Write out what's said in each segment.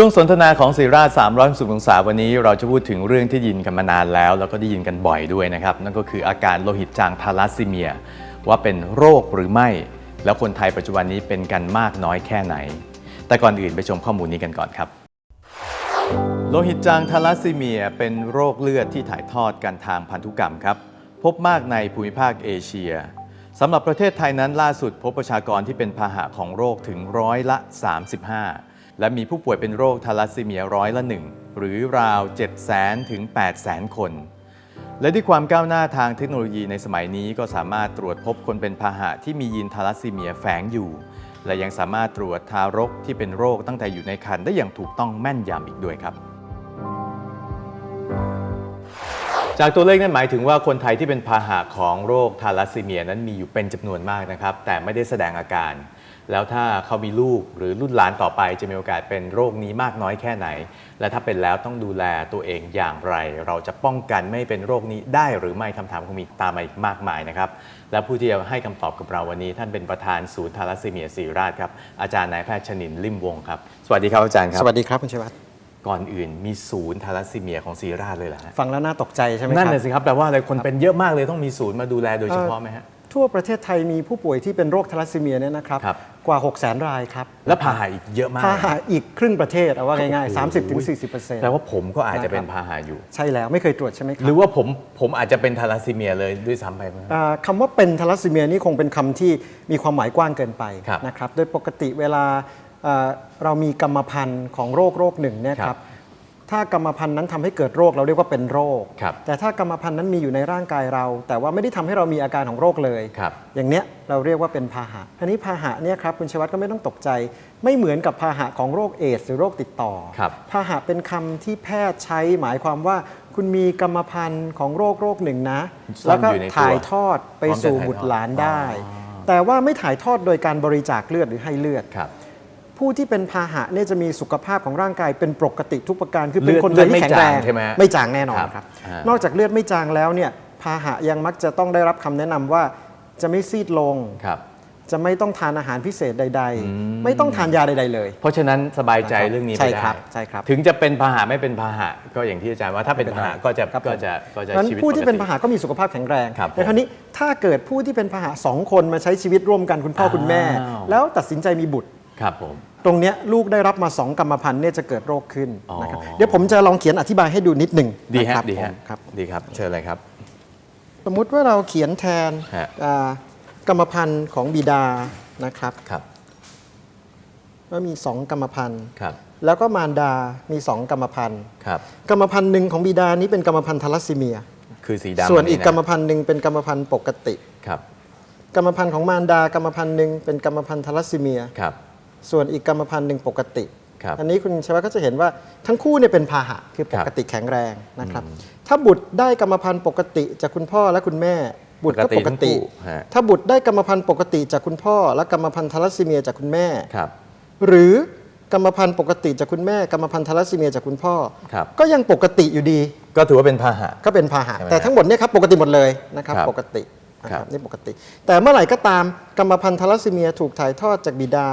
ช่วงสนทนาของศิราช360องศาวันนี้เราจะพูดถึงเรื่องที่ยินกันมานานแล้ว แล้วก็ได้ยินกันบ่อยด้วยนะครับ นั่นก็คืออาการโลหิตจางทาลัสซีเมีย ว่าเป็นโรคหรือไม่ แล้วคนไทยปัจจุบันนี้เป็นกันมากน้อยแค่ไหน แต่ก่อนอื่นไปชมข้อมูลนี้กันก่อนครับ โลหิตจางทาลัสซีเมีย เป็นโรคเลือดที่ถ่ายทอดกันทางพันธุกรรมครับ พบมากในภูมิภาคเอเชียสำหรับประเทศไทยนั้นล่าสุดพบประชากรที่เป็นพาหะของโรคถึงร้อยละ 35 และมีผู้ป่วยเป็นโรคทาลัสซีเมียร้อยละหนึ่งหรือราว 7 0 0 0 0 0 ถึง 8 0 0 0 0 คน และด้วยความก้าวหน้าทางเทคโนโลยีในสมัยนี้ก็สามารถตรวจพบคนเป็นพาหะที่มียีนทาลัสซีเมียแฝงอยู่ และยังสามารถตรวจทารกที่เป็นโรคตั้งแต่อยู่ในครรภ์ได้อย่างถูกต้องแม่นยำอีกด้วยครับจากตัวเลขนั้นหมายถึงว่าคนไทยที่เป็นพาหะของโรคทาลัสซีเมียนั้นมีอยู่เป็นจำนวนมากนะครับ แต่ไม่ได้แสดงอาการ แล้วถ้าเขามีลูกหรือรุ่นหลานต่อไปจะมีโอกาสเป็นโรคนี้มากน้อยแค่ไหน และถ้าเป็นแล้วต้องดูแลตัวเองอย่างไร เราจะป้องกันไม่ให้เป็นโรคนี้ได้หรือไม่คำถามคงมีตามมาอีกมากมายนะครับและผู้ที่จะให้คำตอบกับเราวันนี้ ท่านเป็นประธานศูนย์ทาลัสซีเมียศรีราชครับอาจารย์นายแพทย์ชนินลิมวงศ์ครับสวัสดีครับอาจารย์ครับสวัสดีครับคุณชัยวัฒน์ก่อนอื่นมีศูนย์ทาลัสซีเมียของศรีราชเลยเหรอฮะฟังแล้วน่าตกใจใช่ไหมคนั่นรับน่ะสิครับแปลว่าอะไรคนเป็นเยอะมากเลยต้องมีศูนย์มาดูแลโดยเฉพาะไหมฮะทั่วประเทศไทยมีผู้ป่วยที่เป็นโรคทาลัสซีเมียเนี่ยนะครับครับ กว่า 6 0 0 0 0 0 รายครับและพาหะอีกเยอะมากพาหะอีกครึ่งประเทศเอาว่าง่ายโอ้ๆโห30ถึง40เปอร์เซ็นต์แปลว่าผมก็อาจจะเป็นนะครับพาหะอยู่ ใช่แล้วไม่เคยตรวจใช่ไหมครัหรือว่าผมผมอาจจะเป็นทาลัสซีเมียเลยด้วยซ้ำไปไหม อ่าคำว่าเป็นทาลัสซีเมียนี่คงเป็นคำที่มีความหมายกว้างเกินไปครับนะครับ โดยปกติเวลาอ่าเรามีกรรมพันธุ์ของโรคโรคหนึ่งเนี่ยคครัรับบ ถ้ากรรมพันธุ์นั้นทำให้เกิดโรคเราเรียกว่าเป็นโรคครับแต่ถ้ากรรมพันธุ์นั้นมีอยู่ในร่างกายเรา แต่ว่าไม่ได้ทำให้เรามีอาการของโรคเลยครับอย่างเนี้ยเราเรียกว่าเป็นพาหะอันนี้พาหะเนี่ยครับคุณชยวัฒน์ก็ไม่ต้องตกใจ ไม่เหมือนกับพาหะของโรคเอดส์หรือโรคติดต่อครับพาหะเป็นคำที่แพทย์ใช้หมายความว่าคุณมีกรรมพันธุ์ของโรคโรคหนึ่งนะซ่อนแล้วก็อยู่ในตัวถ่ายทอดไปพร้อมจะสู่ถ่ายทอดบุตรหลานได้อ๋อแต่ว่าไม่ถ่ายทอดโดยการบริจาคเลือดหรือให้เลือดครับ ผู้ที่เป็นพาหะเนี่ยจะมีสุขภาพของร่างกายเป็นปกติทุกประการคือเป็นเลือดคนเลือดที่แข็งแรงไม่จางใช่ไหมฮะไม่จางแน่นอนครับครับอ่านอกจากเลือดไม่จางแล้วเนี่ยพาหะยังมักจะต้องได้รับคำแนะนำว่าจะไม่ซีดลงครับจะไม่ต้องทานอาหารพิเศษใด ๆ ไม่ต้องทานยาใด ๆ เลย เพราะฉะนั้นสบายใจนะครับเรื่องนี้ใช่ไม่ได้ครับใช่ครับ ถึงจะเป็นพาหะไม่เป็นพาหะก็อย่างที่อาจารย์ว่าถ้าเป็นพาหะก็จะครับผมก็จะก็จะงั้นชีวิตผู้ที่เป็นกพาติหะก็มีสุขภาพแข็งแรงครับแต่คราวนี้ถ้าเกิดผู้ที่เป็นพาหะสองคนมาใช้ชีวิตร่วมกันคุณพ่อคุณแม่อ้าวแล้วตัดสินใจมีบุตรครับผม ตรงเนี้ยลูกได้รับมาสองกรรมพันธุ์เนี่ยจะเกิดโรคขึ้นอ๋อนะครับเดี๋ยวผมจะลองเขียนอธิบายให้ดูนิดหนึ่งดีนะฮะครับดีฮะผมครับ ดีครับ เชิญเลยครับ สมมุติว่าเราเขียนแทนฮะ อ่ากรรมพันธุ์ของบิดานะครับครับว่ามี 2 กรรมพันธุ์ครับแล้วก็มารดามี 2 กรรมพันธุ์ครับกรรมพันธุ์หนึ่งของบิดานี้เป็นกรรมพันธุ์ทาลัสซีเมีย คือสีดำส่วนอีกะกรรมพันธุ์หนึ่งเป็นกรรมพันธุ์ปกติ ครับกรรมพันธุ์ของมารดากรรมพันธุ์หนึ่งเป็นกรรมพันธุ์ทาลัสซีเมีย ครับ ส่วนอีกกรรมพันธุ์หนึ่งปกติ ครับ อันนี้คุณชวัฒน์ก็จะเห็นว่าทั้งคู่เนี่ยเป็นพาหะคือปกติแข็งแรงนะครับ ถ้าบุตรได้กรรมพันธุ์ปกติจากคุณพ่อและคุณแม่ บุตรก็ปกติ ทั้งคู่ฮะ ถ้าบุตรได้กรรมพันธุ์ปกติจากคุณพ่อ และกรรมพันธุ์ทาลัสซีเมียจากคุณแม่ ครับ หรือกรรมพันธุ์ปกติจากคุณแม่ กรรมพันธุ์ทาลัสซีเมียจากคุณพ่อ ครับ ก็ยังปกติอยู่ดี ก็ถือว่าเป็นพาหะ ก็เป็นพาหะใช่ไหมแต่ทั้งหมดเนี่ยครับปกติหมดเลยนะครับครับปกตินะคครัรับบนี่ปกติ แต่เมื่อไหร่ก็ตามกรรมพันธุ์ทาลัสซีเมียถูกถ่ายทอดจากบิดา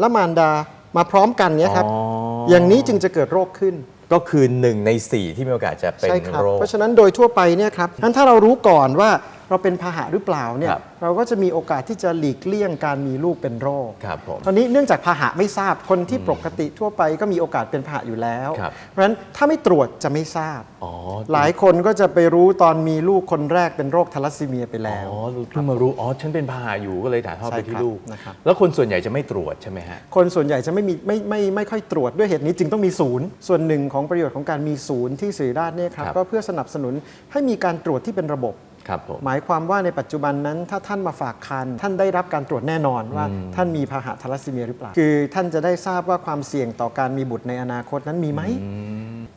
และมารดามาพร้อมกันเนี่ยครับอ๋อออย่างนี้จึงจะเกิดโรคขึ้น ก็คือหนึ่งในสี่ที่มีโอกาสจะเป็นใช่ครับโรค เพราะฉะนั้นโดยทั่วไปเนี่ยครับนั้นถ้าเรารู้ก่อนว่า เราเป็นพาหะหรือเปล่าเนี่ยครับเราก็จะมีโอกาสที่จะหลีกเลี่ยงการมีลูกเป็นโรคครับผมตอนนี้เนื่องจากพาหะไม่ทราบคนที่ปกติทั่วไปก็มีโอกาสเป็นพาหะอยู่แล้ว ครับ เพราะฉะนั้นถ้าไม่ตรวจจะไม่ทราบ อ๋อหลายคนก็จะไปรู้ตอนมีลูกคนแรกเป็นโรคทาลัสซีเมียไปแล้ว อ๋อเพิ่งมารู้ อ๋อ ฉันเป็นพาหะอยู่ก็เลยถ่ายทอดไปใช่ที่ครับลูก นะครับ แล้วคนส่วนใหญ่จะไม่ตรวจใช่ไหมฮะ คนส่วนใหญ่จะไม่มีไม่ไม่ไม่ค่อยตรวจด้วยเหตุนี้จึงต้องมีศูนย์ ส่วนหนึ่งของประโยชน์ของการมีศูนย์ที่ศิริราชเนี่ยครับครับ ก็เพื่อสนับสนุนให้มีการตรวจที่เป็นระบบ ครับผมหมายความว่าในปัจจุบันนั้นถ้าท่านมาฝากคันท่านได้รับการตรวจแน่นอนว่าท่านมีพาหะทาลัสซีเมียหรือเปล่า คือท่านจะได้ทราบว่าความเสี่ยงต่อการมีบุตรในอนาคตนั้นมีไหม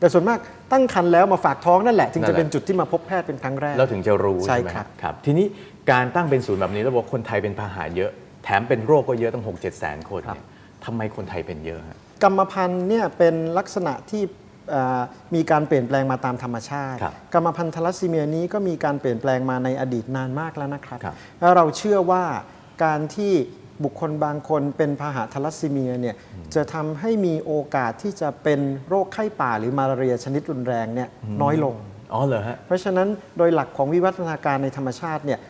แต่ส่วนมากตั้งคันแล้วมาฝากท้องนั่นแหละ จึงนั่จะนแหละเป็นจุดที่มาพบแพทย์เป็นครั้งแรกแล้วถึงจะรู้ใช่ใช่ไหมครับครับ ทีนี้การตั้งเป็นศูนย์แบบนี้แล้วบอกคนไทยเป็นพาหะเยอะ แถมเป็นโรคก็เยอะตั้ง6 7แสนคนเนี่ยทำไมคนไทยเป็นเยอะฮะกรรมพันธุ์เนี่ยเป็นลักษณะที่เอ่อ มีการเปลี่ยนแปลงมาตามธรรมชาติครับกรรมพันธุ์ทาลัสซีเมียนี้ก็มีการเปลี่ยนแปลงมาในอดีตนานมากแล้วนะครับครับแล้วเราเชื่อว่าการที่บุคคลบางคนเป็นพาหะทาลัสซีเมียเนี่ยจะทำให้มีโอกาสที่จะเป็นโรคไข้ป่าหรือมาลาเรียชนิดรุนแรงเนี่ยน้อยลงอ๋อเหรอฮะเพราะฉะนั้นโดยหลักของวิวัฒนาการในธรรมชาติเนี่ย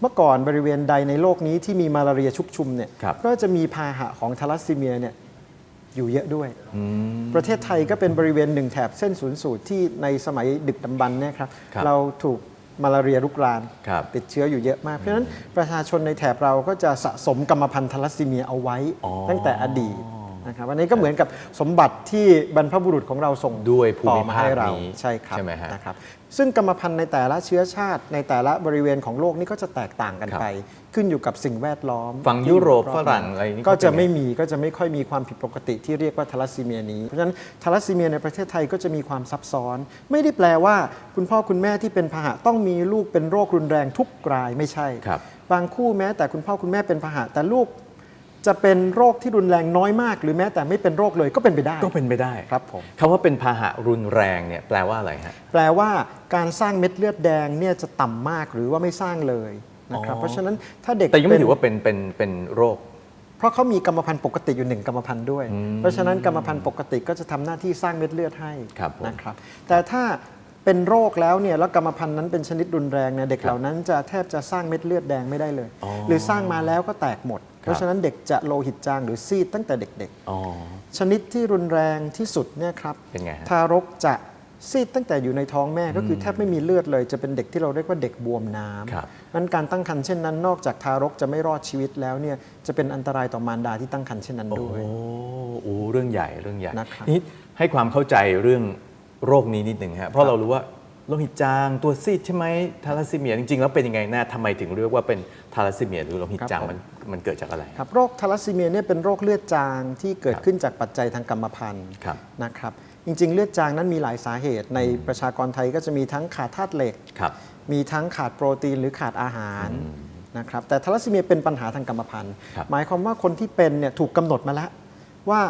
เมื่อก่อนบริเวณใดในโลกนี้ที่มีมาลาเรียชุกชุมเนี่ยครับก็จะมีพาหะของทาลัสซีเมียเนี่ย อยู่เยอะด้วยอืมประเทศไทยก็เป็นบริเวณหนึ่งแถบเส้นศูนย์สูตรที่ในสมัยดึกดำบรรพ์เนี่ยครับครับเราถูกมาลาเรียลุกรานครับติดเชื้ออยู่เยอะมาก เพราะฉะนั้นประชาชนในแถบเราก็จะสะสมกรรมพันธุ์ทาลัสซีเมียเอาไว้อ๋อตั้งแต่อดีต นะครับอันนี้ก็เหมือนกับสมบัติที่บรรพบุรุษของเราส่งด้วยภูต่อมิมาภาคให้เรานี้ใช่ครับใช่ไหมฮะนะครับซึ่งกรรมพันธุ์ในแต่ละเชื้อชาติ ในแต่ละบริเวณของโลกนี่ก็จะแตกต่างกันครับไป ขึ้นอยู่กับสิ่งแวดล้อมฝั่งที่ยุโรปบฝรั่งอะไรนี่ก็จะก็เป็นไงไม่มีก็จะไม่ค่อยมีความผิดปกติที่เรียกว่าทาลัสซีเมียนี้ เพราะฉะนั้นทาลัสซีเมียในประเทศไทยก็จะมีความซับซ้อน ไม่ได้แปลว่า คุณพ่อคุณแม่ที่เป็นพาหะต้องมีลูกเป็นโรครุนแรงทุกรายไม่ใช่ครับบางคู่แม้แต่คุณพ่อคุณแม่เป็นพาหะแต่ลูก จะเป็นโรคที่รุนแรงน้อยมาก หรือแม้แต่ไม่เป็นโรคเลยก็เป็นไปได้ ก็เป็นไปได้ครับผมคำว่าเป็นพาหะรุนแรงเนี่ยแปลว่าอะไรฮะแปลว่าการสร้างเม็ดเลือดแดงเนี่ยจะต่ำมากหรือว่าไม่สร้างเลยนะครับอ๋อเพราะฉะนั้นถ้าเด็กแต่ยังไม่เป็นถือว่าเป็นเป็นเป็นโรค เพราะเขามีกรรมพันธุ์ปกติอยู่หนึ่งกรรมพันธุ์ด้วย เพราะฉะนั้นกรรมพันธุ์ปกติก็จะทำหน้าที่สร้างเม็ดเลือดให้ครับผมนะครับแต่ถ้า เป็นโรคแล้วเนี่ยแล้วกรรมพันธุ์นั้นเป็นชนิดรุนแรงเนี่ยเด็กครับเหล่านั้นจะแทบจะสร้างเม็ดเลือดแดงไม่ได้เลยอ๋อหรือสร้างมาแล้วก็แตกหมดครับเพราะฉะนั้นเด็กจะโลหิตจางหรือซีดตั้งแต่เด็กอ๋อๆชนิดที่รุนแรงที่สุดเนี่ยครับเป็นไงฮะทารกจะซีดตั้งแต่อยู่ในท้องแม่ก็คือแทบไม่มีเลือดเลย จะเป็นเด็กที่เราเรียกว่าเด็กบวมน้ำครับนั้นการตั้งครรภ์เช่นนั้น นอกจากทารกจะไม่รอดชีวิตแล้วเนี่ยจะเป็นอันตรายต่อมารดาที่ตั้งครรภ์เช่นนั้นโอ้ด้วยโหเรื่องใหญ่เรื่องใหญ่นะครับนี่ให้ความเข้าใจเรื่อง โรคนี้นิดหนึ่งฮะเพราะเรารู้ว่าโลหิตจางตัวซีดใช่ไหมทาลัสซีเมียจริงๆแล้วเป็นยังไงแน่ทำไมถึงเรียกว่าเป็นทาลัสซีเมียหรือโลหิตจางมันมันเกิดจากอะไร ครับโรคทาลัสซีเมียเนี่ยเป็นโรคเลือดจางที่เกิดขึ้นจากปัจจัยทางกรรมพันธุ์ครับนะครับ จริง ๆ เลือดจางนั้นมีหลายสาเหตุ ในประชากรไทยก็จะมีทั้งขาดธาตุเหล็ก ครับ มีทั้งขาดโปรตีนหรือขาดอาหารนะครับแต่ทาลัสซีเมียเป็นปัญหาทางกรรมพันธุ์ ครับ หมายความว่าคนที่เป็นเนี่ยถูกกำหนดมาแล้วว่า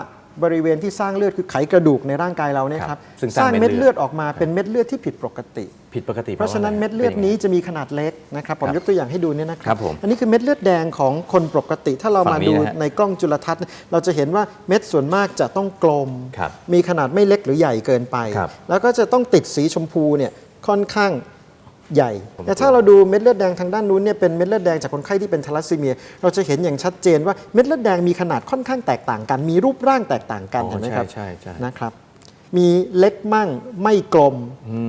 บริเวณที่สร้างเลือดคือไขกระดูกในร่างกายเราเนี่ยคครัรับบซึ่งสสร้าร้างงเม็เม็ดดเลืเลืออดดออกมาเป็นเม็ดเลือดที่ผิดปกติ ผิดปกติเพราะฉะนั้นพเม็อดเลือดป็ยังไงนี้จะมีขนาดเล็กนะครับผมครับยกตัวอย่างให้ดูเนี่ยนะคครัรับผมอันนี้คือเม็ดเลือดแดงของคนปกติ ถ้าเราฝั่มางนี้ดูนะฮะในกล้องจุลทรรศน์เราจะเห็นว่าเม็ดส่วนมากจะต้องกลม ครับมีขนาดไม่เล็กหรือใหญ่เกินไป ครับแล้วก็จะต้องติดสีชมพูเนี่ยค่อนข้าง ใหญ่ผมแต่ถ้าเราดูเม็ดเลือดแดงทางด้านนู้นเนี่ยเป็นเม็ดเลือดแดงจากคนไข้ที่เป็นทาลัสซีเมีย เราจะเห็นอย่างชัดเจนว่าเม็ดเลือดแดงมีขนาดค่อนข้างแตกต่างกัน มีรูปร่างแตกต่างกันอ๋อเห็นไหมครับใช่ใช่ใช่นะครับมีเล็กมั่งไม่กลม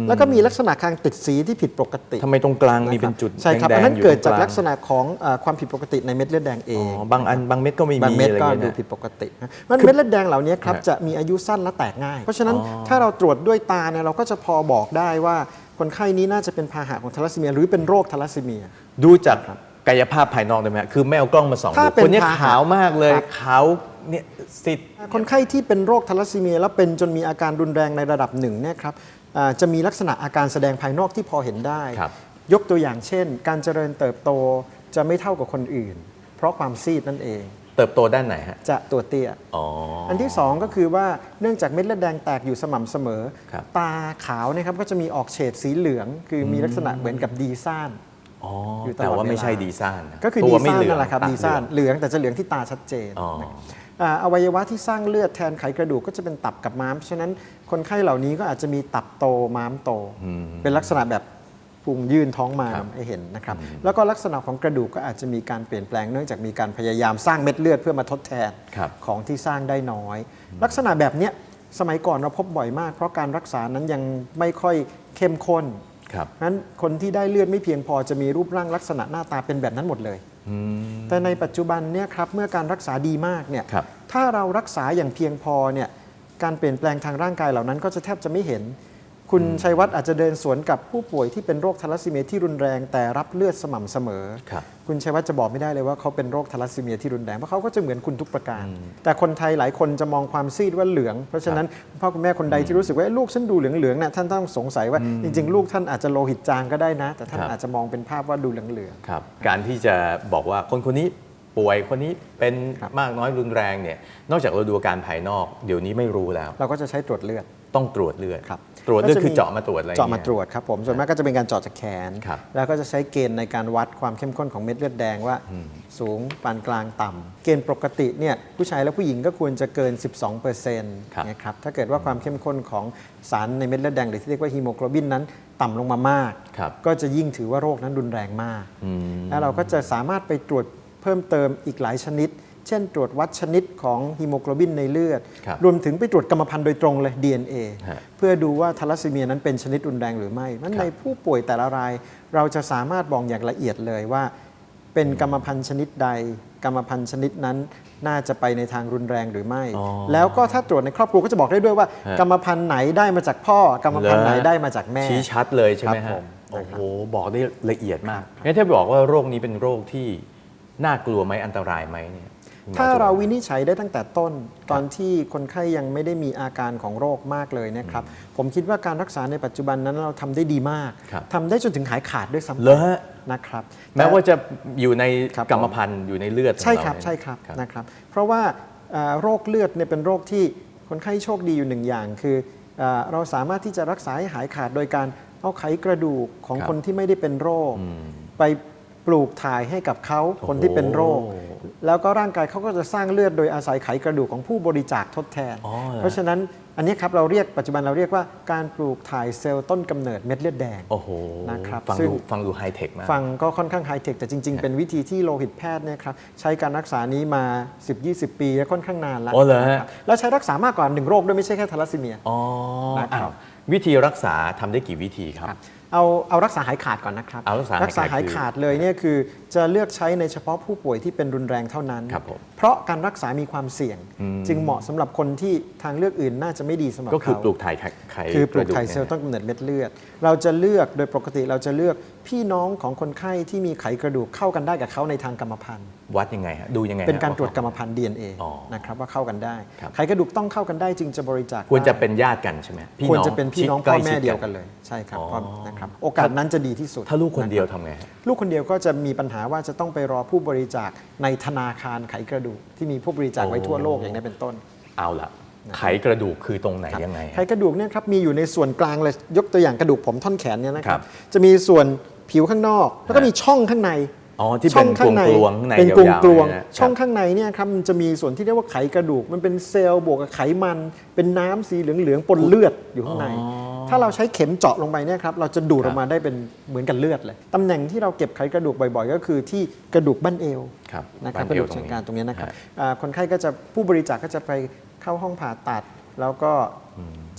แล้วก็มีลักษณะการติดสีที่ผิดปกติทำไมตรงกลางมีเป็นจุดใช่ครับแดงๆอันนั้นอยู่เกิดตจากรงลักษณะของเอ่อความผิดปกติในเม็ดเลือดแดงเออ๋องบางอันบางเม็ดก็ไม่มีบางเม็ดอะไรก็อย่างดูเงี้ยผินะดปกตินะมันเม็ดเลือดแดงเหล่านี้ครับฮะจะมีอายุสั้นและแตกง่าย เพราะฉะนั้นอ๋อถ้าเราตรวจด้วยตาเนี่ยเราก็จะพอบอกได้ว่า คนไข้นี้น่าจะเป็นพาหะของทาลัสซีเมีย หรือเป็นโรคทาลัสซีเมีย ดูจากกายภาพภายนอกได้ไหมฮะคือไม่เอากล้องมาส่องถ้าดูเป็นคนนี้พาหะขาวมากเลยครับ ขาวเนี่ยสิทธิ์ คนไข้ที่เป็นโรคทาลัสซีเมีย แล้วเป็นจนมีอาการรุนแรงในระดับหนึ่งเนี่ยครับอ่าจะมีลักษณะอาการแสดงภายนอกที่พอเห็นได้ ครับ ยกตัวอย่างเช่น การเจริญเติบโตจะไม่เท่ากับคนอื่น เพราะความซีดนั่นเอง เติบโตด้านไหนฮะ จะตัวเตี้ย อ๋ออันที่ 2 ก็คือว่าเนื่องจากเม็ดเลือดแดงแตกอยู่สม่ำเสมอ ครับ ตาขาวนะครับก็จะมีออกเฉดสีเหลือง คือมีลักษณะเหมือนกับดีซ่าน อ๋ออยู่ตลอดแต่ว่าไม่เวลาใช่ดีซ่านนะก็คือตัดีวไม่ซ่านเหลืองนั่นแหละครับตาดีซ่านเหลืองเหลืองแต่จะเหลืองที่ตาชัดเจนอ๋ออ่าอวัยวะที่สร้างเลือดแทนไขกระดูกก็จะเป็นตับกับม้าม ฉะนั้นคนไข้เหล่านี้ก็อาจจะมีตับโตม้ามโต เป็นลักษณะแบบ พุงยื่นท้องมาครับให้เห็นนะครับ แล้วก็ลักษณะของกระดูกก็อาจจะมีการเปลี่ยนแปลงเนื่องจากมีการพยายามสร้างเม็ดเลือดเพื่อมาทดแทนครับของที่สร้างได้น้อย ลักษณะแบบเนี้ยสมัยก่อนเราพบบ่อยมาก เพราะการรักษานั้นยังไม่ค่อยเข้มข้นครับนั้นคนที่ได้เลือดไม่เพียงพอจะมีรูปร่างลักษณะหน้าตาเป็นแบบนั้นหมดเลย แต่ในปัจจุบันเนี่ยครับเมื่อการรักษาดีมากเนี่ยครับถ้าเรารักษาอย่างเพียงพอเนี่ยการเปลี่ยนแปลงทางร่างกายเหล่านั้นก็จะแทบจะไม่เห็น คุณชัยวัฒน์อาจจะเดินสวนกับผู้ป่วยที่เป็นโรคทาลัสซีเมียที่รุนแรง แต่รับเลือดสม่ำเสมอ ครับ คุณชัยวัฒน์จะบอกไม่ได้เลยว่าเขาเป็นโรคทาลัสซีเมียที่รุนแรงเพราะเขาก็จะเหมือนคุณทุกประการ แต่คนไทยหลายคนจะมองความซีดว่าเหลือง เพราะฉะนั้นคุณพ่อคุณแม่คนใดที่รู้สึกว่าเอ๊ะลูกฉันดูเหลืองๆน่ะท่านต้องสงสัยว่าจริง ๆ ลูกท่านอาจจะโลหิตจางก็ได้นะ แต่ท่านครับ อาจจะมองเป็นภาพว่าดูเหลือง ครับการที่จะบอกว่าคนคนนี้ป่วยคนนี้เป็นครับ มากน้อยรุนแรงเนี่ยนอกจากเราดูอาการภายนอก เดี๋ยวนี้ไม่รู้แล้ว ๆเราก็จะใช้ตรวจเลือด ต้องตรวจเลือดครับ ตรวจเลือดก็คือเจาะมาตรวจอะไรอย่งเจาะงี้ยมาตรวจครับผมส่วนมากก็จะเป็นการเจาะจากแขนครับแล้วก็จะใช้เกณฑ์ในการวัดความเข้มข้นของเม็ดเลือดแดงว่า สูงปานกลางต่ำเกณฑ์ปกติเนี่ยผู้ชายและผู้หญิงก็ควรจะเกิน 12เปอร์เซ็นต์ครับนะครับถ้าเกิดว่าความเข้มข้นของสารในเม็ดเลือดแดงหรือที่เรียกว่าฮีโมโกลบินนั้นต่ำลงมามากครับก็จะยิ่งถือว่าโรคนั้นรุนแรงมากอืมแล้วเราก็จะสามารถไปตรวจเพิ่มเติมอีกหลายชนิด เช่นตรวจวัดชนิดของฮีโมโกลบินในเลือดครับรวมถึงไปตรวจกรรมพันธุ์โดยตรงเลย DNA ฮะเพื่อดูว่าทาลัสซีเมียนั้นเป็นชนิดรุนแรงหรือไม่นั้นครับในผู้ป่วยแต่ละราย เราจะสามารถบอกอย่างละเอียดเลยว่า เป็นกรรมพันธุ์ชนิดใด กรรมพันธุ์ชนิดนั้นน่าจะไปในทางรุนแรงหรือไม่อ๋อแล้วก็ถ้าตรวจในครอบครัวก็จะบอกได้ด้วยว่าฮะกรรมพันธุ์ไหนได้มาจากพ่อ กรรมพันธุ์ไหนได้มาจากแม่ ชี้ชัดเลยใช่ไหมครัฮะบผมโอ้นะคโหรับบอกได้ละเอียดมากงั้นถ้าบอกว่าโรคนี้เป็นโรคที่น่ากลัวไหมอันตรายไหมเนี่ยคุณหมอ ถ้าจะเราวินิจฉัยได้ตั้งแต่ต้น ตอนที่คนไข้ยังไม่ได้มีอาการของโรคมากเลยนะครับ ผมคิดว่าการรักษาในปัจจุบันนั้นเราทำได้ดีมากครับทำได้จนถึงหายขาดด้วยซ้ำไปเหรอฮะนะครับ แม้ว่าจะอยู่ในครับผมกรรมพันธุ์อยู่ในเลือดของใช่ครับเาเนี่ยใช่ครับครับนะครับ เพราะว่าเอ่อโรคเลือดเนี่ยเป็นโรคที่คนไข้โชคดีอยู่หนึ่งอย่าง คือเอ่อเราสามารถที่จะรักษาให้หายขาดโดยการเอาไขกระดูกของครับคนที่ไม่ได้เป็นโรคอืมไปปลูกถ่ายให้กับเขาคนที่เป็นโรคโอ้ แล้วก็ร่างกายเขาก็จะสร้างเลือดโดยอาศัยไขกระดูกของผู้บริจาคทดแทน อ๋อเหรอเพราะฉะนั้นอันนี้ครับเราเรียกปัจจุบันเราเรียกว่าการปลูกถ่ายเซลล์ต้นกำเนิดเม็ดเลือดแดง โอ้โหนะครับฟังซึ่ง ดูฟังดูไฮเทคมาก ฟังก็ค่อนข้างไฮเทคแต่จริง ๆ เป็นวิธีที่โลหิตแพทย์เนี่ยครับใช้การรักษานี้มา 10-20 ปีและค่อนข้างนานแล้วอ๋อเหรอฮะ นะครับแล้วใช้รักษามากกว่าหนึ่งโรคด้วยไม่ใช่แค่ทาลัสซีเมีย อ๋อนะครับอ้าววิธีรักษาทำได้กี่วิธีครับ เอาเอารักษาหายขาดก่อนนะครับเอารักษาหายขาดษาหายขาดเลยเนี่ยคือจะเลือกใช้ในเฉพาะผู้ป่วยที่เป็นรุนแรงเท่านั้น ครับผมเพราะการรักษามีความเสี่ยง อืม จึงเหมาะสำหรับคนที่ทางเลือกอื่นน่าจะไม่ดีสำหรับก็คือเขาปลูกถ่ายไข่ไข่คือปลูกระดูถ่ายเซลล์นี่ต้นกำเนิดเม็ดเลือด เราจะเลือกโดยปกติเราจะเลือกพี่น้องของคนไข้ที่มีไขกระดูกเข้ากันได้กับเขาในทางกรรมพันธุ์ วัดยังไงฮะดูยังไงฮะ เป็นการตรวจกรรมพันธุ์ DNA อ๋อนะครับว่าเข้ากันได้ ครับ ไขกระดูกต้องเข้ากันได้จึงจะบริจาคควรจะได้เป็นญาติกันใช่ไหมพี่ควรน้องจะเป็นพี่น้องชิดใกพ่ล้อแม่ชิ เดียวกันเลยใช่ครับอ๋อ พ่อนะครับโอกาสนั้นจะดีที่สุด ถ้าลูกคนเดียวะรับทำไงฮะ ลูกคนเดียวก็จะมีปัญหาว่าจะต้องไปรอผู้บริจาคในธนาคารไขกระดูกที่มีผู้บริจาคไว้ทั่วโลกอย่างนี้เป็นต้น เอาละไขกระดูกคือตรงไหนครับยังไงไขฮะ กระดูกเนี่ยครับมีอยู่ในส่วนกลางเลยยกตัวอย่างกระดูกผมท่อนแขนเนี่ยนะคครัรับบจะมีส่วนผิวข้างนอก แล้วก็ฮะมีช่องข้างใน อ๋อที่ช่เป็อนงกลวงกลวงๆข้างในเป็นกลวงยาวกลวงๆเนี่ยนะช่องครับข้างในเนี่ยครับมันจะมีส่วนที่เรียกว่าไขกระดูก มันเป็นเซลล์บวกกับไขมัน เป็นน้ำสีเหลืองๆปนเลือดอยู่ข้างในอ๋อถ้าเราใช้เข็มเจาะลงไปเนี่ยครับเราจะดูดครัอบอกมาได้เป็นเหมือนกับเลือดเลยตำแหน่งที่เราเก็บไขกระดูกบ่อยๆ ก็คือที่กระดูกบั้นเอวครับนะครับบ้ากระเอดูวกเชิงกรานตรงนี้นะครับฮอ่าคนไข้ก็จะผู้บริจาคก็จะไปเข้าห้องผ่าตัด แล้วก็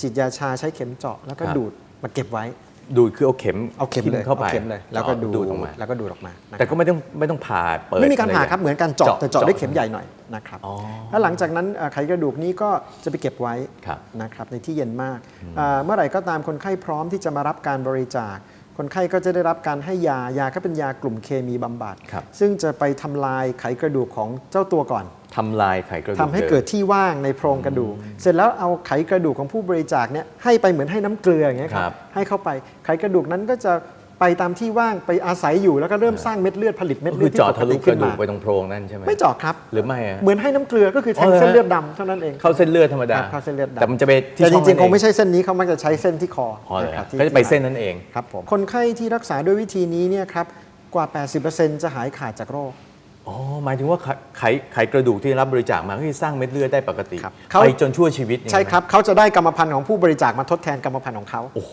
ฉีดยาชาใช้เข็มเจาะแล้วก็ครับดูดมาเก็บไว้ ดูดคือเอาเข็มเอาเข็มทิ่เลยเข้าไปอเข็มเลยแล้วก็ดูดูดออกมาแล้วก็ดูดออกมานะครับแต่ก็ไม่ต้องไม่ต้องผ่าเปิดไม่มีการผ่าอะครับเหมือนการเจาะแต่เจาะด้วยเข็มใหญ่หน่อยนะครับอ๋อแล้วหลังจากนั้นเอ่อไขกระดูกนี้ก็จะไปเก็บไว้ครับนะครับในที่เย็นมากอ่าเมื่อไหร่ก็ตามคนไข้พร้อมที่จะมารับการบริจาค คนไข้ก็จะได้รับการให้ยายาก็เป็นยากลุ่มเคมีบำบัดครับซึ่งจะไปทำลายไขกระดูกของเจ้าตัวก่อน ทำลายไขกระดูกทำให้เกิดที่ว่างในโพรงกระดูก เสร็จแล้วเอาไขกระดูกของผู้บริจาคเนี่ยให้ไปเหมือนให้น้ำเกลืออย่างเงี้ยคครัรับบให้เข้าไปไขกระดูกนั้นก็จะไปตามที่ว่างไปอาศัยอยู่แล้วก็เริ่มสร้างเม็ดเลือดผลิตเม็ดก็เลืคืออดที่เจาะปกทะลุติกขึ้ระนดูมากไปตรงโพรงนั่นใช่ไหมไม่เจาะครับหรือไม่อะเหมือนให้น้ำเกลือก็คือแทอ๋องเหรอเส้นฮะเลือดดำเท่านั้นเองเข้าเส้นเลือดธรรมดาครับเข้าเส้นเลือดดำแต่มันจะไปที่แต่จช่อริงๆคนั่งนไม่เอใช่เส้นนี้เขามักจะใช้เส้นที่คออ๋อเหรอนะครับก็จะไปเส้นนั้นเองครับผมคนไข้ที่รักษาด้วยวิธีนี้เนี่ยครับกว่า 80%จะหายขาดจากโรค อ๋อหมายถึงว่าไขไขไขกระดูกที่รับบริจาคมาก็คือสร้างเม็ดเลือดได้ปกติครับเขาไปจนชั่วชีวิตอย่างใช่นั้นครับเขาจะได้กรรมพันธุ์ของผู้บริจาคมาทดแทนกรรมพันธุ์ของเขาโอ้โห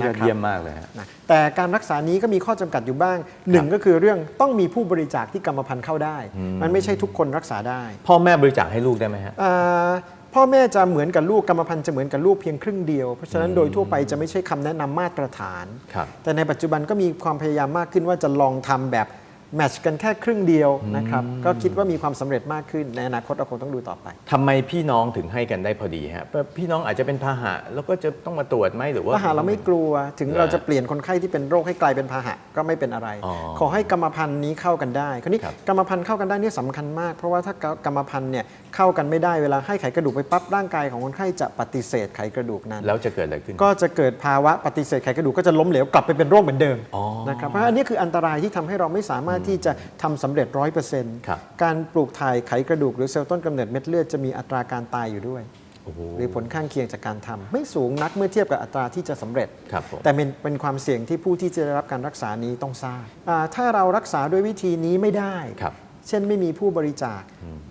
นะครับยอดเยี่ยมมากเลยฮะนะแต่การรักษานี้ก็มีข้อจำกัดอยู่บ้างหนึ่งก็คือเรื่องต้องมีผู้บริจาคที่กรรมพันธุ์เข้าได้ มันไม่ใช่ทุกคนรักษาได้ พ่อแม่บริจาคให้ลูกได้ไหมฮะอ่าพ่อแม่จะเหมือนกับลูกกรรมพันธุ์จะเหมือนกับลูกเพียงครึ่งเดียว เพราะฉะนั้นโดยทั่วไปจะไม่ใช่คำแนะนำมาตรฐานครับแต่ในปัจจุบันก็มีความพยายามมากขึ้นว่าจะลองทำแบบ แมทช์กันแค่ครึ่งเดียวนะครับ ก็คิดว่ามีความสำเร็จมากขึ้น ในอนาคตเราคงต้องดูต่อไปทำไมพี่น้องถึงให้กันได้พอดีฮะเพราะพี่น้องอาจจะเป็นพาหะ แล้วก็จะต้องมาตรวจไหมหรือว่าว่าหากเราไม่กลัว ถึงเหรอเราจะเปลี่ยนคนไข้ที่เป็นโรคให้กลายเป็นพาหะก็ไม่เป็นอะไรอ๋อขอให้กรรมพันธุ์นี้เข้ากันได้คราวนี้ครับกรรมพันธุ์เข้ากันได้เนี่ยสำคัญมาก เพราะว่าถ้ากรรมพันธุ์เนี่ย เข้ากันไม่ได้เวลาให้ไขกระดูกไปปั๊บร่างกายของคนไข้จะปฏิเสธไขกระดูกนั้น แล้วจะเกิดอะไรขึ้น ก็จะเกิดภาวะปฏิเสธไขกระดูกก็จะล้มเหลวกลับไปเป็นโรคเหมือนเดิมอ๋อนะครับเพราะอันนี้คืออันตรายที่ทำให้เราไม่สามารถที่จะทำสำเร็จร้อยเปอร์เซ็นต์ครับการปลูกถ่ายไขกระดูกหรือเซลล์ต้นกำเนิดเม็ดเลือดจะมีอัตราการตายอยู่ด้วยโอ้โหหรือผลข้างเคียงจากการทำไม่สูงนักเมื่อเทียบกับอัตราที่จะสำเร็จครับผมแต่เป็นเป็นความเสี่ยงที่ผู้ที่จะได้รับการรักษานี้ต้องทราบอ่าถ้าเรารักษาด้วยวิธีนี้ไม่ได้ครับ เช่นไม่มีผู้บริจาค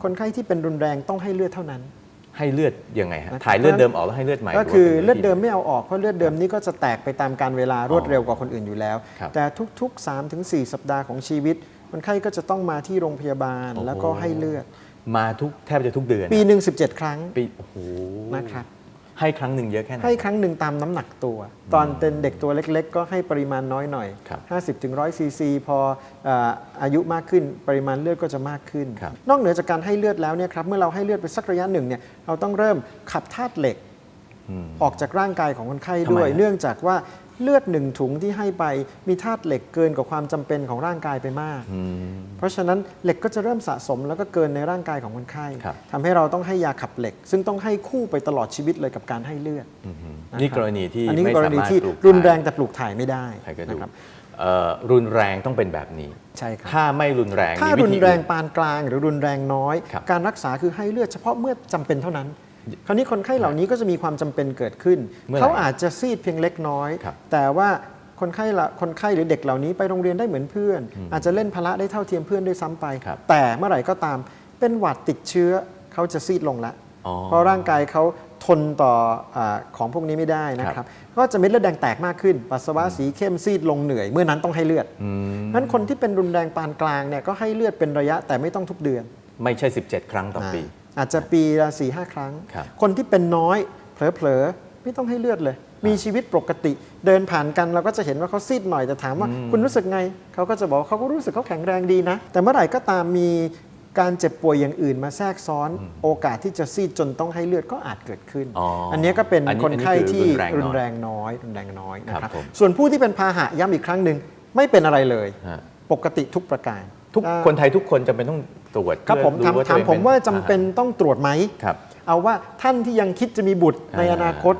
คนไข้ที่เป็นรุนแรงต้องให้เลือดเท่านั้น ให้เลือดยังไงฮะนะครับถ่ายเลือดเดิมออกแล้วให้เลือดใหม่ก็คือหรืเลืว่าอดป็นเดิมไม่เอาออกเพราะเลือดเดิมนี้ก็จะแตกไปตามการเวลารวดเร็วกว่าคนอื่นอยู่แล้วครับแต่ทุกๆ3-4สัปดาห์ของชีวิต คนไข้ก็จะต้องมาที่โรงพยาบาลโอ้โหแล้วก็ให้เลือด มาทุกแทบจะทุกเดือน ปีหนึ่ง17ครั้งปีโอ้โหนะครับ ให้ครั้งหนึ่งเยอะแค่ไหน ให้ครั้งหนึ่งตามน้ำหนักตัว ตอนเป็นเด็กตัวเล็ก ๆ ก็ให้ปริมาณน้อยหน่อย ครับ50ถึง100ซีซีพอเอ่ออายุมากขึ้นปริมาณเลือดก็จะมากขึ้น ครับ นอกเหนือจากการให้เลือดแล้วเนี่ยครับเมื่อเราให้เลือดไปสักระยะหนึ่งเนี่ยเราต้องเริ่มขับธาตุเหล็ก อืม ออกจากร่างกายของคนไข้ทำไมด้วยฮะเนื่องจากว่า เลือดหนึ่งถุงที่ให้ไปมีธาตุเหล็กเกินกว่าความจำเป็นของร่างกายไปมากอืมเพราะฉะนั้นเหล็กก็จะเริ่มสะสมแล้วก็เกินในร่างกายของคนไข้ครับทำให้เราต้องให้ยาขับเหล็ก ซึ่งต้องให้คู่ไปตลอดชีวิตเลยกับการให้เลือดอืมนะครับนี่กรณีที่อันนี้ไม่กรสาณีมารถที่ปลูกรุนแรงถ่ายแต่ปลูกถ่ายไม่ได้ไขกระดูนะกครับเอ่อรุนแรงต้องเป็นแบบนี้ใช่ครับถ้าไม่รุนแรงถ้ามีวิรุนธีแรงอื่นปานกลางหรือรุนแรงน้อยครับการรักษาคือให้เลือดเฉพาะเมื่อจำเป็นเท่านั้น คราวนี้คนไข้เหล่านี้ก็จะมีความจำเป็นเกิดขึ้นเมื่อไหร่เขาอาจจะซีดเพียงเล็กน้อยครับแต่ว่าคนไข้ละคนไข้หรือเด็กเหล่านี้ไปโรงเรียนได้เหมือนเพื่อน อาจจะเล่นพละได้เท่าเทียมเพื่อนด้วยซ้ำไปครับแต่เมื่อไหร่ก็ตามเป็นหวัดติดเชื้อเขาจะซีดลงละอ๋อเพราะร่างกายเขาทนต่ออาของพวกนี้ไม่ได้นะคครัรับบก็จะเม็ดเลือดแดงแตกมากขึ้น ปัสสาวะสีเข้มซีดลงเหนื่อย เมื่อนั้นต้องให้เลือดอืมนั้นคนที่เป็นรุนแรงปานกลางเนี่ยก็ให้เลือดเป็นระยะแต่ไม่ต้องทุกเดือน ไม่ใช่ 17 ครั้งต่อปี อาอาจจะปีละสี่ห้าครั้งครับคนที่เป็นน้อยเผลอๆไม่ต้องให้เลือดเลย มีชีวิตปกติ เดินผ่านกันเราก็จะเห็นว่าเขาซีดหน่อยแต่ถามว่าคุณรู้สึกไง เขาก็จะบอกว่าเขาก็รู้สึกเขาแข็งแรงดีนะ แต่เมื่อไหร่ก็ตามมีการเจ็บป่วยอย่างอื่นมาแทรกซ้อนโอกาสที่จะซีดจนต้องให้เลือดก็อาจเกิดขึ้นอ๋ออันนี้ก็เป็นอันนี้คนไข้อันนี้คือที่รุรุนนแรแรงงน้อย รุนแรงน้อยนะคครัรับบผมส่วนผู้ที่เป็นพาหะย้ำอีกครั้งหนึ่งไม่เป็นอะไรเลยฮะปกติทุกประการทุกอ่าคนไทยทุกคนจำเป็นต้อง ตรวจครับผมเพื่อถามรู้ถามตัวเองผมว่าจำอ่เป็นต้องตรวจไหมครับเอาว่าท่านที่ยังคิดจะมีบุตรในอ่าอนาคต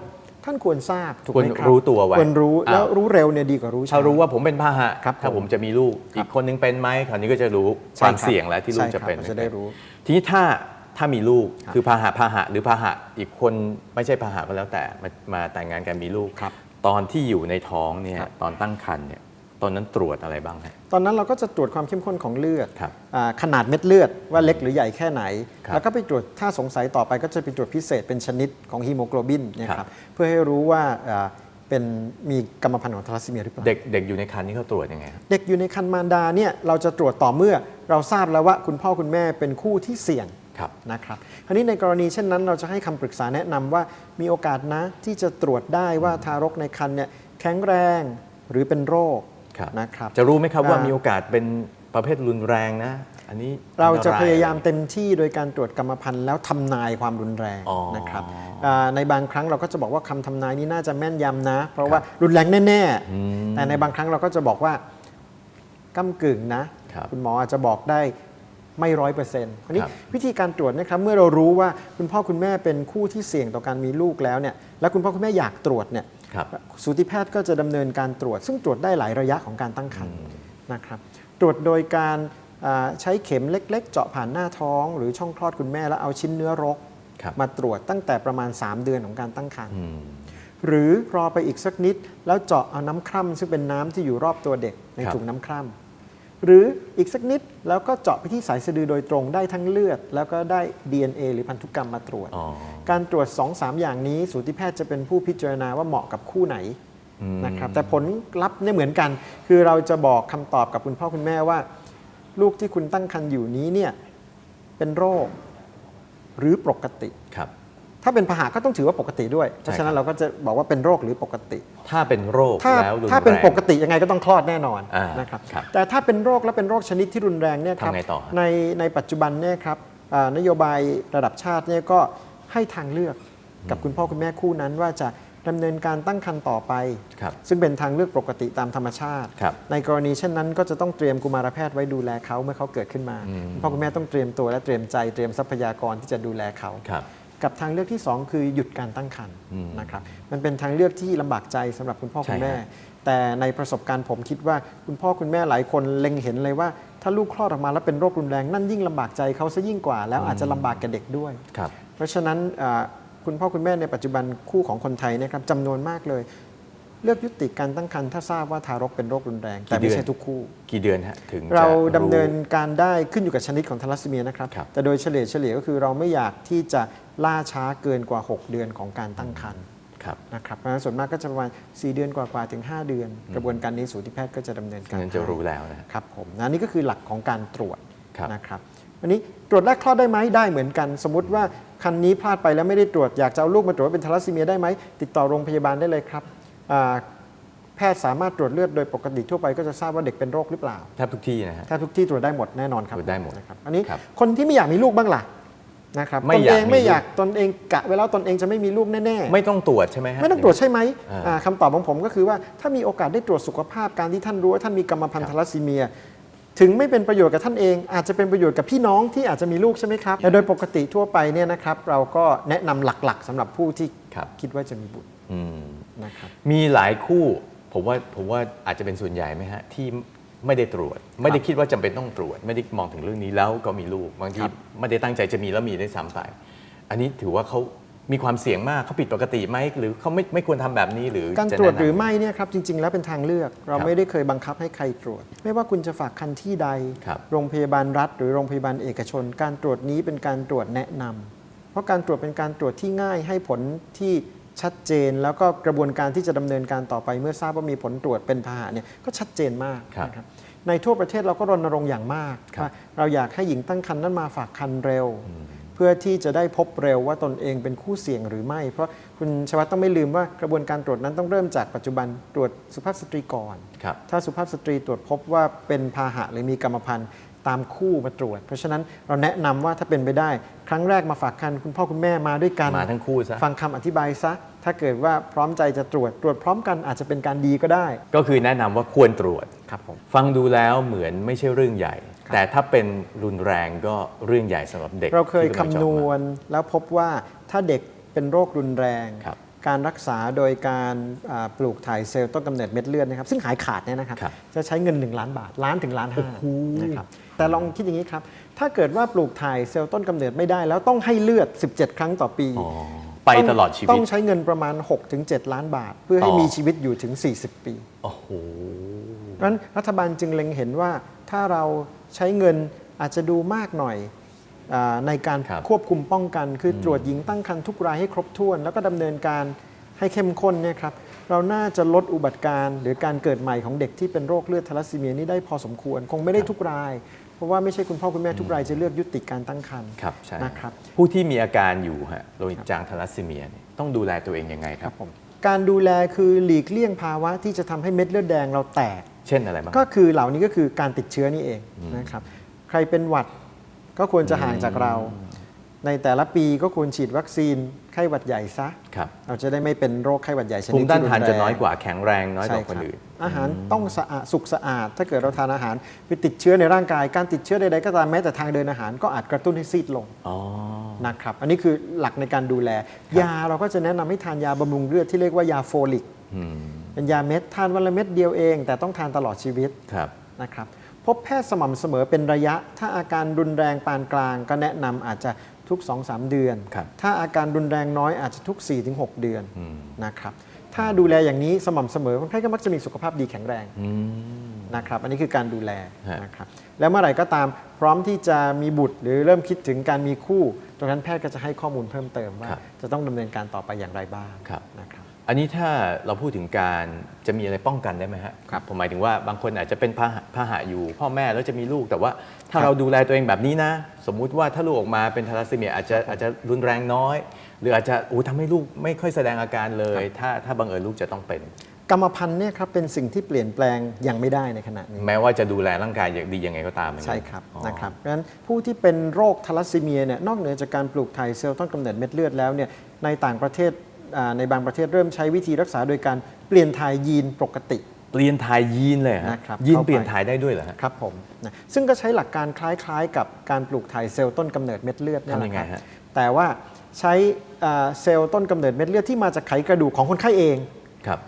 ท่านควรทราบถูกควไหรมครับรู้ตัวไว้ควรรู้อ้าวแล้วรู้เร็วเนี่ยดีกว่ารู้ช้าถ้ารู้ว่าผมเป็นพาหะครับถ้าผมผมจะมีลูกครับอีกคนนึงเป็นไหมคราวนี้ก็จะรู้ใช่ความครับเสี่ยงแล้วที่ลูกใช่จะเป็นครับจะได้รู้ ทีนี้ถ้าถ้ามีลูกครับคือพาหะพาหะหรือพาหะอีกคนไม่ใช่พาหะก็แล้วแต่มามาแต่งงานกันมีลูกครับตอนที่อยู่ในท้องเนี่ยครับตอนตั้งครรภ์เนี่ย ตอนนั้นตรวจอะไรบ้างฮะ ตอนนั้นเราก็จะตรวจความเข้มข้นของเลือดครับอ่าขนาดเม็ดเลือดว่าเล็กหรือใหญ่แค่ไหน ครับแล้วก็ไปตรวจถ้าสงสัยต่อไปก็จะไปตรวจพิเศษเป็นชนิดของฮีโมโกลบินเนี่ยคครัรับ บ เพื่อให้รู้ว่าอ่าเป็นมีกรรมพันธุ์ของทาลัสซีเมียหรือเปล่า เด็กเด็กอยู่ในครรภ์นี่เขาตรวจยังไงครับเด็กอยู่ในคันมารดาเนี่ยเราจะตรวจต่อเมื่อเราทราบแล้วว่าคุณพ่อคุณแม่เป็นคู่ที่เสี่ยงครับ นะครับคราวนี้ในกรณีเช่นนั้น เราจะให้คำปรึกษาแนะนำว่ามีโอกาสนะที่จะตรวจได้ว่าทารกในครรภ์เนี่ยแข็งแรงหรือเป็นโรคครับ นะครับจะรู้ไหมครับว่าอ่ามีมีโอกาสเป็นประเภทรุนแรงนะ อันนี้เราจะอันตพยายามอะไรเต็มที่โดยการตรวจกรรมพันธุ์แล้วทำนายความรุนแรงอ๋อนะครับาในบางครั้งเราก็จะบอกว่าคำทำนายนี้น่าจะแม่นยำนะ เพราะครับว่ารุนแรงแน่อืมๆแต่ในบางครั้งเราก็จะบอกว่าก้ากึ่งนะครับณหมออาจจะบอกได้ไม่ร้อยเปอร์เซ็นต์คราวนี้ครับวิธีการตรวจนะครับเมื่อเรารู้ว่าคุณพ่อคุณแม่เป็นคู่ที่เสี่ยงต่อการมีลูกแล้วเนี่ยและคุณพ่อคุณแม่อยากตรวจเนี่ยครับสูติแพทย์ก็จะดำเนินการตรวจ ซึ่งตรวจได้หลายระยะของการตั้งครรภ์นะครับ ตรวจโดยการอ่าใช้เข็มเล็ก ๆ เจาะผ่านหน้าท้อง หรือช่องคลอดคุณแม่แล้วเอาชิ้นเนื้อรกครับมาตรวจตั้งแต่ประมาณ 3 เดือนของการตั้งครรภ์อืมหรือรอไปอีกสักนิด แล้วเจาะเอาน้ำคร่ำซึ่งเป็นน้ำที่อยู่รอบตัวเด็กในครับถุงน้ำคร่ำ หรืออีกสักนิดแล้วก็เจาะไปที่สายสะดือโดยตรงได้ทั้งเลือด แล้วก็ได้ DNA หรือพันธุกรรมมาตรวจอ๋อการตรวจ 2-3 อย่างนี้ สูติแพทย์จะเป็นผู้พิจารณาว่าเหมาะกับคู่ไหนอืมนะครับแต่ผลลัพธ์เนี่ยเหมือนกัน คือเราจะบอกคำตอบกับคุณพ่อคุณแม่ว่า ลูกที่คุณตั้งครรภ์อยู่นี้เนี่ยเป็นโรคหรือปกติครับ ถ้าเป็นพาหะก็ต้องถือว่าปกติด้วย เพราะฉะนั้นเราก็จะบอกว่าเป็นโรคหรือปกติ ถ้าเป็นโรคถ้าแล้วรุนแรง ถ้าเป็นปกติยังไงก็ต้องคลอดแน่นอนอ่านนะครับครับแต่ถ้าเป็นโรคและเป็นโรคชนิดที่รุนแรงเนี่ยครับทำไงต่อฮะ ในในปัจจุบันเนี่ยครับอ่านโยบายระดับชาติเนี่ยก็ให้ทางเลือกกับคุณพ่อคุณแม่คู่นั้น ว่าจะดำเนินการตั้งครรภ์ต่อไป ครับ ซึ่งเป็นทางเลือกปกติตามธรรมชาติ ครับในกรณีเช่นนั้นก็จะต้องเตรียมกุมารแพทย์ไว้ดูแลเขาเมื่อเขาเกิดขึ้นมาอืมคุณพ่อคุณแม่ต้องเตรียมตัวและเตรียมใจเตรียมทรัพยากรที่จะดูแลเขา ครับ กับทางเลือกที่ 2 คือหยุดการตั้งครรภ์อืมนะครับมันเป็นทางเลือกที่ลำบากใจสำหรับคุณพ่อคุณแม่ใช่ฮะแต่ในประสบการณ์ผมคิดว่าคุณพ่อคุณแม่หลายคนเล็งเห็นเลยว่า ถ้าลูกคลอดออกมาแล้วเป็นโรครุนแรงนั่นยิ่งลำบากใจเขาซะยิ่งกว่า แล้วอาจจะลำบากแก่เด็กด้วยครับเพราะฉะนั้นอ่าคุณพ่อคุณแม่ในปัจจุบันคู่ของคนไทยเนะครับจำนวนมากเลย เลือกยุติการตั้งครรภ์ถ้าทราบว่าทารกเป็นโรครุนแรง แต่ไม่ใช่ทุกคู่ กี่เดือนฮะถึงจะเราดำเนินการได้ขึ้นอยู่กับชนิดของทาลัสซีเมียนะครับครับ แต่โดยเฉลี่ยเฉลี่ยก็คือเราไม่อยากที่จะล่าช้าเกินกว่า 6 เดือนของการตั้งครรภ์ครับนะครับเพราะฉะนั้นส่วนมากก็จะประมาณ 4 เดือนกว่าๆถึง 5 เดือน กระบวนการนี้สูติแพทย์ก็จะดำเนินการงั้นจะให้รู้แล้วนะฮะครับผมนะนี่ก็คือหลักของการตรวจครับนะครับอันนี้ตรวจแรกคลอดได้ไหมได้เหมือนกัน สมมติว่าคันนี้พลาดไปแล้วไม่ได้ตรวจอยากจะเอาลูกมาตรวจว่าเป็นทาลัสซีเมียได้ไหมติดต่อโรงพยาบาลได้เลยครับอ่า แพทย์สามารถตรวจเลือดโดยปกติทั่วไปก็จะทราบว่าเด็กเป็นโรคหรือเปล่าแทบทุกที่นะฮะถ้าทุกที่ตรวจได้หมดแน่นอนครับตรวจได้หมดนะครับอันนี้ครับคนที่ไม่อยากมีลูกบ้างล่ะนะครับไม่ตนอยากเองมีไม่ลูกอยากตนเองกะไว้แล้วตนเองจะไม่มีลูกแน่ๆ ไม่ต้องตรวจใช่ไหมฮะไม่ต้องตรวจใช่ไหมอ่าอ่าคำตอบของผมก็คือว่าถ้ามีโอกาสได้ตรวจสุขภาพการที่ท่านรู้ว่าท่านมีกรรมพันธุ์ทาลัสซีเมีย ถึงไม่เป็นประโยชน์กับท่านเอง อาจจะเป็นประโยชน์กับพี่น้องที่อาจจะมีลูกใช่ไหมครับแต่โดยปกติทั่วไปเนี่ยนะครับเราก็แนะนำหลักๆสำหรับผู้ที่ครับคิดว่าจะมีบุตรอืม นะครับมีหลายคู่ผมว่าผมว่าอาจจะเป็นส่วนใหญ่ไหมฮะที่ไม่ได้ตรวจ ไม่ได้คิดว่าจำเป็นต้องตรวจ ไม่ได้มองถึงเรื่องนี้แล้วก็มีลูกบางทีครับไม่ได้ตั้งใจจะมีแล้วมีได้วยซ้ำไป อันนี้ถือว่าเขามีความเสี่ยงมากเขาผิดปกติไหมหรือเขาไม่ไม่ควรทำแบบนี้หรือการจะตรวจแนะนำหรือไม่เนี่ยครับจริง ๆ แล้วเป็นทางเลือก เราครับไม่ได้เคยบังคับให้ใครตรวจ ไม่ว่าคุณจะฝากคันที่ใดครับโรงพยาบาลรัฐ หรือโรงพยาบาลเอกชน การตรวจนี้เป็นการตรวจแนะนำเพราะการตรวจเป็นการตรวจที่ง่ายให้ผลที่ ชัดเจนแล้วก็กระบวนการที่จะดำเนินการต่อไปเมื่อทราบว่ามีผลตรวจเป็นพาหะเนี่ยก็ชัดเจนมากครับนะครับในทั่วประเทศเราก็รณรงค์อย่างมากครับว่าเราอยากให้หญิงตั้งครรภ์นั้นมาฝากคันเร็ว เพื่อที่จะได้พบเร็วว่าตนเองเป็นคู่เสี่ยงหรือไม่ เพราะคุณชวัตต้องไม่ลืมว่ากระบวนการตรวจนั้นต้องเริ่มจากปัจจุบันตรวจสุภาพสตรีก่อนครับถ้าสุภาพสตรีตรวจพบว่าเป็นพาหะหรือมีกรรมพันธุ์ ตามคู่มาตรวจ เพราะฉะนั้นเราแนะนำว่าถ้าเป็นไปได้ ครั้งแรกมาฝากคันคุณพ่อคุณแม่มาด้วยกันมาทั้งคู่ซะฟังคำอธิบายซะถ้าเกิดว่าพร้อมใจจะตรวจตรวจพร้อมกันอาจจะเป็นการดีก็ได้ ก็คือแนะนำว่าควรตรวจครับผมฟังดูแล้วเหมือนไม่ใช่เรื่องใหญ่ครับแต่ถ้าเป็นรุนแรงก็เรื่องใหญ่สำหรับเด็ก เราเคยที่กำคำลังจะนออกวมาณแล้วพบว่าถ้าเด็กเป็นโรครุนแรงครับการรักษาโดยการอ่าปลูกถ่ายเซลล์ต้นกำเนิดเม็ดเลือดนะครับซึ่งหายขาดเนี่ยนะครับครับจะใช้เงิน 1 ล้านบาทล้านถึงล้านห้านะครับ แต่ลองคิดอย่างนี้ครับ ถ้าเกิดว่าปลูกถ่ายเซลล์ต้นกำเนิดไม่ได้ แล้วต้องให้เลือด 17 ครั้งต่อปีอ๋อไปตลอดชีวิต้ตองใช้เงินประมาณ 6-7 ล้านบาท เพื่อให้ต่อมีชีวิตอยู่ถึง 40 ปี โอ้โหเพราะฉะนั้นรัฐบาลจึงเล็งเห็นว่าถ้าเราใช้เงินอาจจะดูมากหน่อยอาในการครับควบคุมป้องกัน คือตรวจหญิงตั้งครรภ์ทุกรายให้ครบถ้วน แล้วก็ดำเนินการให้เข้มข้นเนี่ยครับเราน่าจะลดอุบัติการณ์หรือการเกิดใหม่ของเด็กที่เป็นโรคเลือดทาลัสซีเมียนี่ได้พอสมควร คงไม่ได้ทุกราย เพราะว่าไม่ใช่คุณพ่อคุณแม่ทุกรายจะเลือกยุติการตั้งครรภ์ครับใช่นะครับผู้ที่มีอาการอยู่ฮะโรหิตจางทาลัสซีเมียเนี่ยต้องดูแลตัวเองยังไงครับผมการดูแลคือหลีกเลี่ยงภาวะที่จะทำให้เม็ดเลือดแดงเราแตก เช่นอะไรบ้างก็คือเหล่านี้ก็คือการติดเชื้อนี่เองนะครับใครเป็นหวัดก็ควรจะห่างจากเรา ในแต่ละปีก็ควรฉีดวัคซีนไข้หวัดใหญ่ซะครับเราจะได้ไม่เป็นโรคไข้หวัดใหญ่ชนิดภูมิต้านทานที่รุจะแรงน้อยกว่าแข็งแรงน้อยกว่าใช่คนรับอื่น อาหารต้องสะอาดสุกสะอาด ถ้าเกิดเราทานอาหารไปติดเชื้อในร่างกาย การติดเชื้อใดๆก็ตามแม้แต่ทางเดินอาหารก็อาจกระตุ้นให้ซีดลงอ๋อนะครับ อันนี้คือหลักในการดูแล ยาเราก็จะแนะนำให้ทานยาบำรุงเลือดที่เรียกว่ายาโฟลิกอืมเป็นยาเม็ดทานวันละเม็ดเดียวเอง แต่ต้องทานตลอดชีวิตครับนะครับพบแพทย์สม่ำเสมอเป็นระยะ ถ้าอาการรุนแรงปานกลาง ก็แนะนำอาจจะ ทุก 2-3 เดือนครับถ้าอาการรุนแรงน้อยอาจจะทุก 4-6 เดือนอืมนะครับถ้าดูแลอย่างนี้สม่ำเสมอคนไข้ก็มักจะมีสุขภาพดีแข็งแรงอืมนะครับอันนี้คือการดูแลฮะนะครับแล้วเมื่อไหร่ก็ตามพร้อมที่จะมีบุตรหรือเริ่มคิดถึงการมีคู่ ตรงนั้นแพทย์ก็จะให้ข้อมูลเพิ่มเติมว่าครับจะต้องดำเนินการต่อไปอย่างไรบ้างครับนะครับ อันนี้ถ้าเราพูดถึงการจะมีอะไรป้องกันได้ไหมฮะครับผมหมายถึงว่าบางคนอาจจะเป็นพาหะพาหะอยู่ พ่อแม่แล้วจะมีลูกแต่ว่าถ้าครับเราดูแลตัวเองแบบนี้นะ สมมุติว่าถ้าลูกออกมาเป็นทาลัสซีเมียอาจจะอาจจะรุนแรงน้อย หรืออาจจะอู้ทำให้ลูกไม่ค่อยแสดงอาการเลย ถ้าถ้าบังเอิญลูกจะต้องเป็น กรรมพันธุ์เนี่ยครับเป็นสิ่งที่เปลี่ยนแปลงยังไม่ได้ในขณะนี้ แม้ว่าจะดูแลร่างกายอย่างดียังไงก็ตามอย่างนั้นใช่ครับอ๋อนะครับเพราะฉะนั้นผู้ที่เป็นโรคทาลัสซีเมียเนี่ยนอกเหนือจากการปลูกถ่ายเซลล์ต้นกำเนิดเม็ดเลือดแล้วเนี่ยในต่างประเทศอ่า ในบางประเทศเริ่มใช้วิธีรักษาโดยการเปลี่ยนถ่ายยีนปกติ เปลี่ยนถ่ายยีนเลยฮะนะครับยีนเข้าไป เปลี่ยนถ่ายได้ด้วยเหรอฮะ ครับผมนะซึ่งก็ใช้หลักการคล้ายๆ กับการปลูกถ่ายเซลล์ต้นกำเนิดเม็ดเลือดนี่แหทำยัละงคไงรับฮะ แต่ว่าใช้อ่าเซลล์ต้นกำเนิดเม็ดเลือดที่มาจากไขกระดูกของคนไข้เองครับ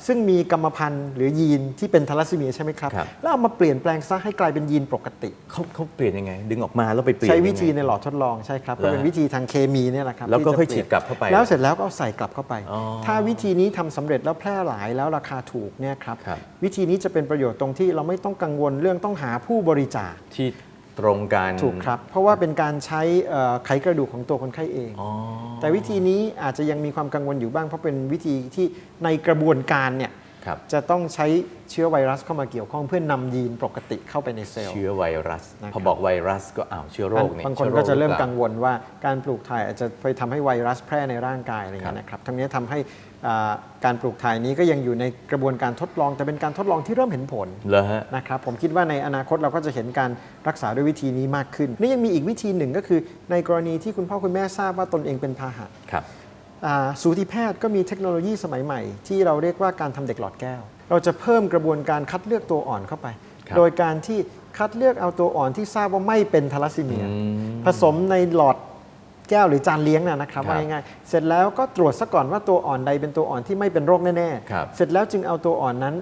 ซึ่งมีกรรมพันธุ์หรือยีนที่เป็นทาลัสซีเมียใช่ไหมครับครับ แล้วเอามาเปลี่ยนแปลงซะให้กลายเป็นยีนปกติเขาเขาเปลี่ยนยังไง ดึงออกมาแล้วไปเปลี่ยนใช้วิธียังในไงหลอดทดลองใช่ครับเหรอก็เป็นวิธีทางเคมีเนี่ยแหละครับแล้วก็ที่จะค่อยเปลี่ฉีดกลับเข้าไป แล้วเสร็จแล้วก็เอาใส่กลับเข้าไปอ๋อถ้าวิธีนี้ทำสำเร็จแล้วแพร่หลายแล้วราคาถูกเนี่ยครับครับวิธีนี้จะเป็นประโยชน์ตรงที่เราไม่ต้องกังวลเรื่องต้องหาผู้บริจาคที่ ตรงกันถูกครับ เพราะว่าเป็นการใช้เอ่อไขกระดูกของตัวคนไข้เองอ๋อแต่วิธีนี้อาจจะยังมีความกังวลอยู่บ้าง เพราะเป็นวิธีที่ในกระบวนการเนี่ยครับจะต้องใช้เชื้อไวรัสเข้ามาเกี่ยวข้องเพื่อนำยีนปกติเข้าไปในเซลล์ เชื้อไวรัสนะครับพอบอกไวรัสก็อ้าวเชื้อโรคนี่บางคนชื้อโก็จะเริ่มหอปล่ากังวลว่าการปลูกถ่ายอาจจะไปทำให้ไวรัสแพร่ในร่างกายอะไรอย่างเงี้ยครับนะครับ ทั้งนี้ทำให้อ่า การปลูกถ่ายนี้ก็ยังอยู่ในกระบวนการทดลอง แต่เป็นการทดลองที่เริ่มเห็นผลเหรอฮะนะครับผมคิดว่าในอนาคตเราก็จะเห็นการรักษาด้วยวิธีนี้มากขึ้น นี่ยังมีอีกวิธีหนึ่งก็คือ ในกรณีที่คุณพ่อคุณแม่ทราบว่าตนเองเป็นพาหะครับอ่าสูติแพทย์ก็มีเทคโนโลยีสมัยใหม่ ที่เราเรียกว่าการทำเด็กหลอดแก้ว เราจะเพิ่มกระบวนการคัดเลือกตัวอ่อนเข้าไปครับโดยการที่คัดเลือกเอาตัวอ่อนที่ทราบว่าไม่เป็นทาลัสซีเมียอืมผสมในหลอด แก้วหรือจานเลี้ยงนะนะครับครับว่าง่ายๆเสร็จแล้วก็ตรวจซะก่อนว่าตัวอ่อนใดเป็นตัวอ่อนที่ไม่เป็นโรคแน่ครับ ๆ เสร็จแล้วจึงเอาตัวอ่อนนั้น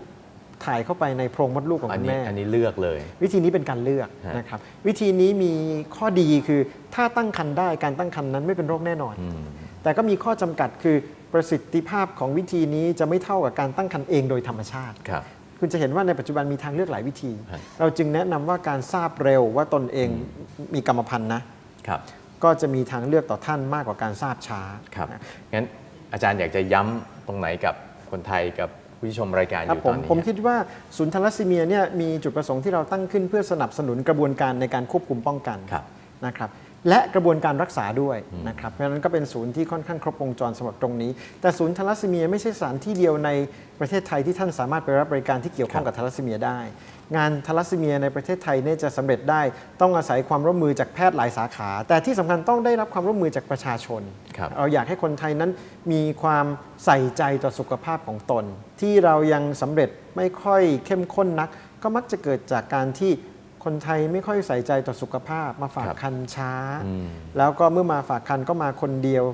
ถ่ายเข้าไปในโพรงมดลูกของอันคุณนี้แม่ อันนี้เลือกเลย วิธีนี้เป็นการเลือกฮะ นะครับวิธีนี้มีข้อดีคือถ้าตั้งครรภ์ได้การตั้งครรภ์นั้นไม่เป็นโรคแน่นอน อืม แต่ก็มีข้อจำกัดคือประสิทธิภาพของวิธีนี้จะไม่เท่ากับการตั้งครรภ์เองโดยธรรมชาติ ครับ คุณจะเห็นว่าในปัจจุบันมีทางเลือกหลายวิธี ฮะ เราจึงแนะนำว่าการทราบเร็วว่าตนเองมีกรรมพันธุ์นะครับ ก็จะมีทางเลือกต่อท่านมากกว่าการทราบช้าครับนะงั้นอาจารย์อยากจะย้ำตรงไหนกับคนไทยกับผู้ที่ชมรายการอครับยู่ผตอมนนี้ผมคิดว่าศูนย์ทาลัสซีเมียเนี่ยมีจุดประสงค์ที่เราตั้งขึ้นเพื่อสนับสนุนกระบวนการในการควบคุมป้องกันครับนะครับ และกระบวนการรักษาด้วยนะครับเพราะฉะนั้นก็เป็นศูนย์ที่ค่อนข้างครบวงจรสำหรับตรงนี้ แต่ศูนย์ทาลัสซีเมียไม่ใช่สถานที่เดียวในประเทศไทยที่ท่านสามารถไปรับบริการที่เกี่ยวข้องกับทาลัสซีเมียได้ งานทาลัสซีเมียในประเทศไทยเนี่ยจะสำเร็จได้ ต้องอาศัยความร่วมมือจากแพทย์หลายสาขา แต่ที่สำคัญต้องได้รับความร่วมมือจากประชาชนครับเราอยากให้คนไทยนั้นมีความใส่ใจต่อสุขภาพของตน ที่เรายังสำเร็จไม่ค่อยเข้มข้นนัก ก็มักจะเกิดจากการที่ คนไทยไม่ค่อยใส่ใจต่อสุขภาพ มาฝากครับคันช้าอืมแล้วก็เมื่อมาฝากคันก็มาคนเดียว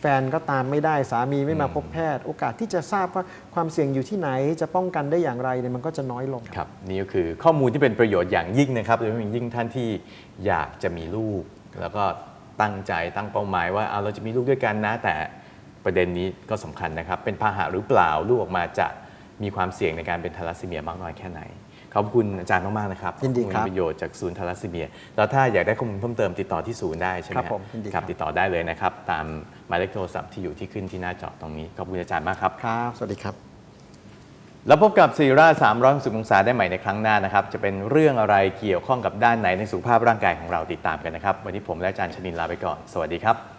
แฟนก็ตามไม่ได้สามีไม่มาพบแพทย์ โอกาสที่จะทราบว่าความเสี่ยงอยู่ที่ไหนจะป้องกันได้อย่างไรเนี่ยมันก็จะน้อยลงครับนี่ก็คือข้อมูลที่เป็นประโยชน์อย่างยิ่งนะครับโดยเฉพาะอย่างยิ่งท่านที่อยากจะมีลูก แล้วก็ตั้งใจตั้งเป้าหมายว่าเอาเราจะมีลูกด้วยกันนะแต่ประเด็นนี้ก็สำคัญนะครับ เป็นพาหะหรือเปล่าลูกออกมาจะมีความเสี่ยงในการเป็นทาลัสซีเมียมากน้อยแค่ไหน ขอบคุณอาจารย์มากๆนะครับยินดีครับข้อมูลประโยชน์จากศูนย์ทาลัสซีเมีย แล้วถ้าอยากได้ข้อมูลเพิ่มเติมติดต่อที่ศูนย์ได้ใช่ไหมครับฮะผมยินดีคครัรับบติดต่อได้เลยนะครับ ตามหมายเลขโทรศัพท์ที่อยู่ที่ขึ้นที่หน้าจอตรงนี้ ขอบคุณอาจารย์มากครับครับ สวัสดีครับ แล้วพบกับซีรา360องศาได้ใหม่ในครั้งหน้านะครับ จะเป็นเรื่องอะไรเกี่ยวข้องกับด้านไหนในสุขภาพร่างกายของเราติดตามกันนะครับ วันนี้ผมและอาจารย์ชนินลาไปก่อน สวัสดีครับ